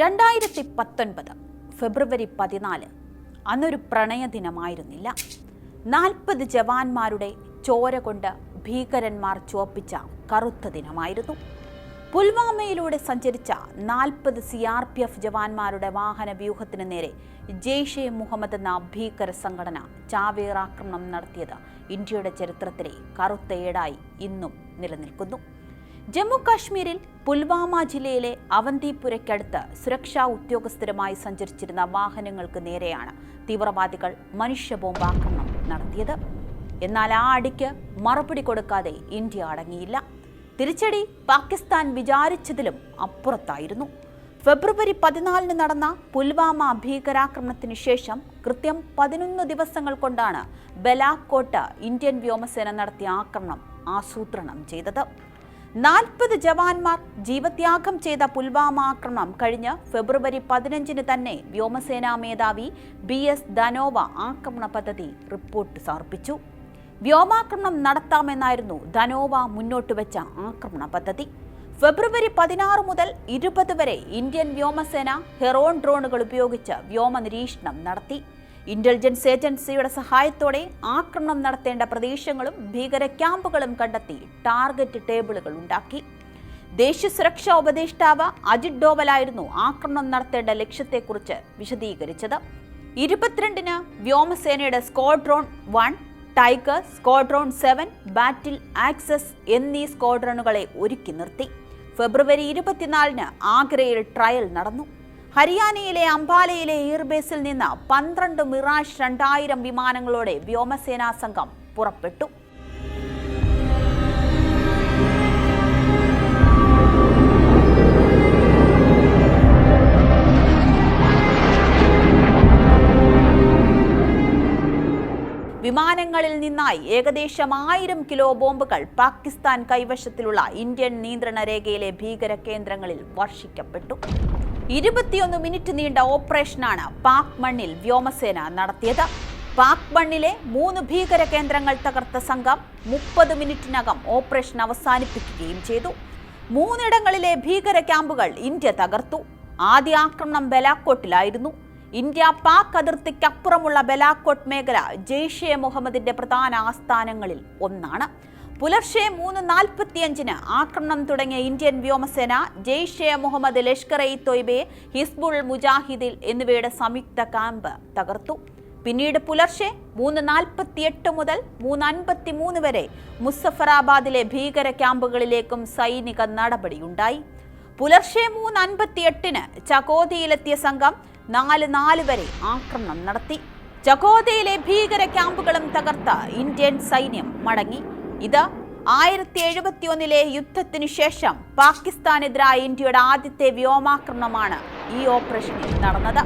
രണ്ടായിരത്തി പത്തൊൻപത് ഫെബ്രുവരി പതിനാല് അന്നൊരു പ്രണയദിനമായിരുന്നില്ല. നാൽപ്പത് ജവാന്മാരുടെ ചോര കൊണ്ട് ഭീകരന്മാർ ചുവപ്പിച്ച കറുത്ത ദിനമായിരുന്നു. പുൽവാമയിലൂടെ സഞ്ചരിച്ച നാൽപ്പത് സി ആർ പി എഫ് ജവാന്മാരുടെ വാഹന വ്യൂഹത്തിന് നേരെ ജെയ്ഷെ മുഹമ്മദ് എന്ന ഭീകര സംഘടന ചാവേറാക്രമണം നടത്തിയത് ഇന്ത്യയുടെ ചരിത്രത്തിലെ കറുത്ത ഏടായി ഇന്നും നിലനിൽക്കുന്നു. ജമ്മു കാശ്മീരിൽ പുൽവാമ ജില്ലയിലെ അവന്തിപുരയ്ക്കടുത്ത് സുരക്ഷാ ഉദ്യോഗസ്ഥരുമായി സഞ്ചരിച്ചിരുന്ന വാഹനങ്ങൾക്ക് നേരെയാണ് തീവ്രവാദികൾ മനുഷ്യ ബോംബാക്രമണം നടത്തിയത്. എന്നാൽ ആ അടിക്ക് മറുപടി കൊടുക്കാതെ ഇന്ത്യ അടങ്ങിയില്ല. തിരിച്ചടി പാകിസ്ഥാൻ വിചാരിച്ചതിലും അപ്പുറത്തായിരുന്നു. ഫെബ്രുവരി പതിനാലിന് നടന്ന പുൽവാമ ഭീകരാക്രമണത്തിന് ശേഷം കൃത്യം പതിനൊന്ന് ദിവസങ്ങൾ കൊണ്ടാണ് ബലാക്കോട്ട് ഇന്ത്യൻ വ്യോമസേന നടത്തിയ ആക്രമണം ആസൂത്രണം ചെയ്തത്. നാൽപ്പത് ജവാന്മാർ ജീവത്യാഗം ചെയ്ത പുൽവാമ ആക്രമണം കഴിഞ്ഞ് ഫെബ്രുവരി പതിനഞ്ചിന് തന്നെ വ്യോമസേനാ മേധാവി ബി എസ് ധനോവ ആക്രമണ പദ്ധതി റിപ്പോർട്ട് സമർപ്പിച്ചു. വ്യോമാക്രമണം നടത്താമെന്നായിരുന്നു ധനോവ മുന്നോട്ട് വെച്ച ആക്രമണ പദ്ധതി. ഫെബ്രുവരി പതിനാറ് മുതൽ ഇരുപത് വരെ ഇന്ത്യൻ വ്യോമസേന ഹെറോൺ ഡ്രോണുകൾ ഉപയോഗിച്ച് വ്യോമ നിരീക്ഷണം നടത്തി. ഇന്റലിജൻസ് ഏജൻസിയുടെ സഹായത്തോടെ ആക്രമണം നടത്തേണ്ട പ്രദേശങ്ങളും ഭീകര ക്യാമ്പുകളും കണ്ടെത്തി ടാർഗറ്റ് ടേബിളുകൾ ഉണ്ടാക്കി. ദേശീയ സുരക്ഷാ ഉപദേഷ്ടാവ് അജിത് ഡോവലായിരുന്നു ആക്രമണം നടത്തേണ്ട ലക്ഷ്യത്തെക്കുറിച്ച് വിശദീകരിച്ചത്. ഇരുപത്തിരണ്ടിന് വ്യോമസേനയുടെ squadron one tiger squadron seven battle axes എന്നീ സ്ക്വാഡ്രോണുകളെ ഒരുക്കി നിർത്തി. ഫെബ്രുവരി ഇരുപത്തിനാലിന് ആഗ്രയിൽ ട്രയൽ നടന്നു. ഹരിയാനയിലെ അംബാലയിലെ എയർബേസിൽ നിന്ന് പന്ത്രണ്ട് മിറാഷ് രണ്ടായിരം വിമാനങ്ങളോടെ വ്യോമസേനാ സംഘം പുറപ്പെട്ടു. വിമാനങ്ങളിൽ നിന്നായി ഏകദേശം ആയിരം കിലോ ബോംബുകൾ പാകിസ്ഥാൻ കൈവശത്തിലുള്ള ഇന്ത്യൻ നിയന്ത്രണ രേഖയിലെ ഭീകര കേന്ദ്രങ്ങളിൽ വർഷിക്കപ്പെട്ടു. ഇരുപത്തിയൊന്ന് മിനിറ്റ് നീണ്ട ഓപ്പറേഷനാണ് പാക് മണ്ണിൽ വ്യോമസേന നടത്തിയത്. പാക് മണ്ണിലെ മൂന്ന് ഭീകര കേന്ദ്രങ്ങൾ തകർത്ത സംഘം മുപ്പത് മിനിറ്റിനകം ഓപ്പറേഷൻ അവസാനിപ്പിക്കുകയും ചെയ്തു. മൂന്നിടങ്ങളിലെ ഭീകര ക്യാമ്പുകൾ ഇന്ത്യ തകർത്തു. ആദ്യ ആക്രമണം ബലാക്കോട്ടിലായിരുന്നു. ഇന്ത്യ പാക് അതിർത്തിക്കപ്പുറമുള്ള ബലാക്കോട്ട് മേഖല ജെയ്ഷെ മുഹമ്മദിന്റെ പ്രധാന ആസ്ഥാനങ്ങളിൽ ഒന്നാണ്. പുലർച്ചെ മൂന്ന് നാൽപ്പത്തിയഞ്ചിന് ആക്രമണം തുടങ്ങിയ ഇന്ത്യൻ വ്യോമസേന ജെയ്ഷെ മുഹമ്മദ് ലഷ്കർ ഇ തൊയ്ബെ ഹിസ്ബുൾ മുജാഹിദിൽ എന്നിവയുടെ സംയുക്ത ക്യാമ്പ് തകർത്തു. പിന്നീട് പുലർച്ചെ മൂന്ന് നാൽപ്പത്തിയെട്ട് മുതൽ മൂന്ന് അൻപത്തി മൂന്ന് വരെ മുസഫറാബാദിലെ ഭീകര ക്യാമ്പുകളിലേക്കും സൈനിക നടപടിയുണ്ടായി. പുലർച്ചെ മൂന്ന് അൻപത്തിയെട്ടിന് ചകോതിയിലെത്തിയ സംഘം നാല് നാല് വരെ ആക്രമണം നടത്തി. ചകോതയിലെ ഭീകര ക്യാമ്പുകളും തകർത്ത ഇന്ത്യൻ സൈന്യം മടങ്ങി. ഇത് ആയിരത്തി എഴുപത്തി ഒന്നിലെ യുദ്ധത്തിനു ശേഷം പാകിസ്ഥാനെതിരായ ഇന്ത്യയുടെ ആദ്യത്തെ വ്യോമാക്രമണമാണ് ഈ ഓപ്പറേഷനിൽ നടന്നത്.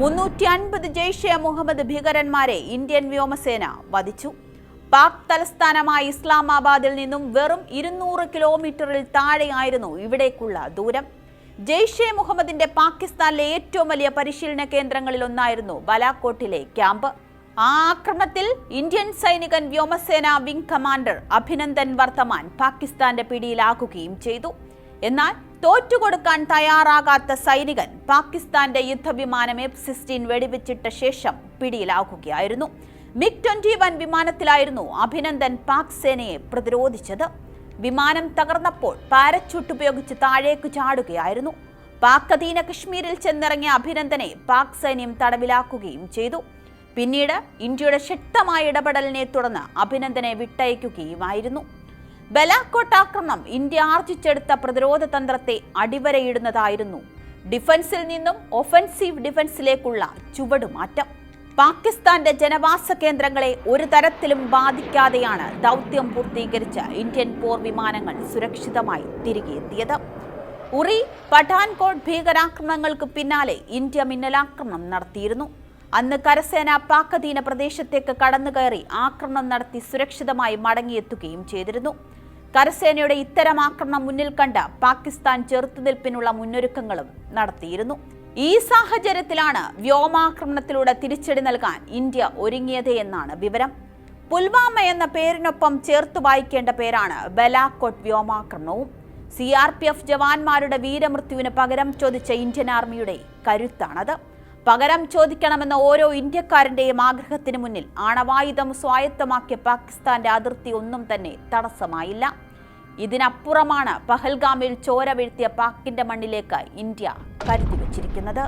മുന്നൂറ്റി അൻപത് ജെയ്ഷെ മുഹമ്മദ് ഭീകരന്മാരെ ഇന്ത്യൻ വ്യോമസേന വധിച്ചു. പാക് തലസ്ഥാനമായ ഇസ്ലാമാബാദിൽ നിന്നും വെറും ഇരുന്നൂറ് കിലോമീറ്ററിൽ താഴെയായിരുന്നു ഇവിടേക്കുള്ള ദൂരം. ജെയ്ഷെ മുഹമ്മദിന്റെ പാകിസ്ഥാനിലെ ഏറ്റവും വലിയ പരിശീലന കേന്ദ്രങ്ങളിൽ ഒന്നായിരുന്നു ബലാക്കോട്ടിലെ ക്യാമ്പ്. ആ ആക്രമണത്തിൽ ഇന്ത്യൻ സൈനികൻ വ്യോമസേന വിംഗ് കമാൻഡർ അഭിനന്ദൻ വർത്തമാൻ പാകിസ്ഥാന്റെ പിടിയിലാക്കുകയും ചെയ്തു. എന്നാൽ തോറ്റുകൊടുക്കാൻ തയ്യാറാകാത്ത സൈനികൻ പാകിസ്ഥാന്റെ യുദ്ധവിമാനം എഫ് സിക്സ്റ്റീൻ വെടിവെച്ചിട്ട ശേഷം പിടിയിലാക്കുകയായിരുന്നു മിഗ് ട്വന്റി വൺ വിമാനത്തിലായിരുന്നു അഭിനന്ദൻ പാക് സേനയെ പ്രതിരോധിച്ചത്. വിമാനം തകർന്നപ്പോൾ പാരച്യൂട്ട് ഉപയോഗിച്ച് താഴേക്ക് ചാടുകയായിരുന്നു. പാക് അധീന കശ്മീരിൽ ചെന്നിറങ്ങിയ അഭിനന്ദനെ പാക് സൈന്യം തടവിലാക്കുകയും ചെയ്തു. പിന്നീട് ഇന്ത്യയുടെ ശക്തമായ ഇടപെടലിനെ തുടർന്ന് അഭിനന്ദനെ വിട്ടയക്കുകയുമായിരുന്നു. ബലാക്കോട്ട് ആക്രമണം ഇന്ത്യ ആർജിച്ചെടുത്ത പ്രതിരോധ തന്ത്രത്തെ അടിവരയിടുന്നതായിരുന്നു ഡിഫൻസിൽ നിന്നും ഒഫൻസീവ് ഡിഫൻസിലേക്കുള്ള ചുവടുമാറ്റം. പാകിസ്ഥാന്റെ ജനവാസ കേന്ദ്രങ്ങളെ ഒരു തരത്തിലും ബാധിക്കാതെയാണ് ദൗത്യം പൂർത്തീകരിച്ച ഇന്ത്യൻ പോർ വിമാനങ്ങൾ സുരക്ഷിതമായി തിരികെ എത്തിയത് ഉറി പഠാൻകോട്ട് ഭീകരാക്രമണങ്ങൾക്ക് പിന്നാലെ ഇന്ത്യ മിന്നലാക്രമണം നടത്തിയിരുന്നു. അന്ന് കരസേന പാക് അധീന പ്രദേശത്തേക്ക് കടന്നുകയറി ആക്രമണം നടത്തി സുരക്ഷിതമായി മടങ്ങിയെത്തുകയും ചെയ്തിരുന്നു. കരസേനയുടെ ഇത്തരം ആക്രമണം മുന്നിൽ കണ്ട പാകിസ്ഥാൻ ചെറുത്തുനിൽപ്പിനുള്ള മുന്നൊരുക്കങ്ങളും നടത്തിയിരുന്നു. ഈ സാഹചര്യത്തിലാണ് വ്യോമാക്രമണത്തിലൂടെ തിരിച്ചടി നൽകാൻ ഇന്ത്യ ഒരുങ്ങിയത് എന്നാണ് വിവരം. പുൽവാമ എന്ന പേരിനൊപ്പം ചേർത്ത് വായിക്കേണ്ട പേരാണ് ബലാക്കോട്ട് വ്യോമാക്രമണവും. സി ആർ പി എഫ് ജവാന്മാരുടെ വീരമൃത്യുവിന് പകരം ചോദിച്ച ഇന്ത്യൻ ആർമിയുടെ കരുത്താണത്. പകരം ചോദിക്കണമെന്ന ഓരോ ഇന്ത്യക്കാരന്റെയും ആഗ്രഹത്തിന് മുന്നിൽ ആണവായുധം സ്വായത്തമാക്കിയ പാകിസ്ഥാന്റെ അതിർത്തി ഒന്നും തന്നെ തടസ്സമായില്ല. ഇതിനപ്പുറമാണ് പഹൽഗാമിൽ ചോര വീഴ്ത്തിയ പാക്കിന്റെ മണ്ണിലേക്ക് ഇന്ത്യ കരുതി വച്ചിരിക്കുന്നത്.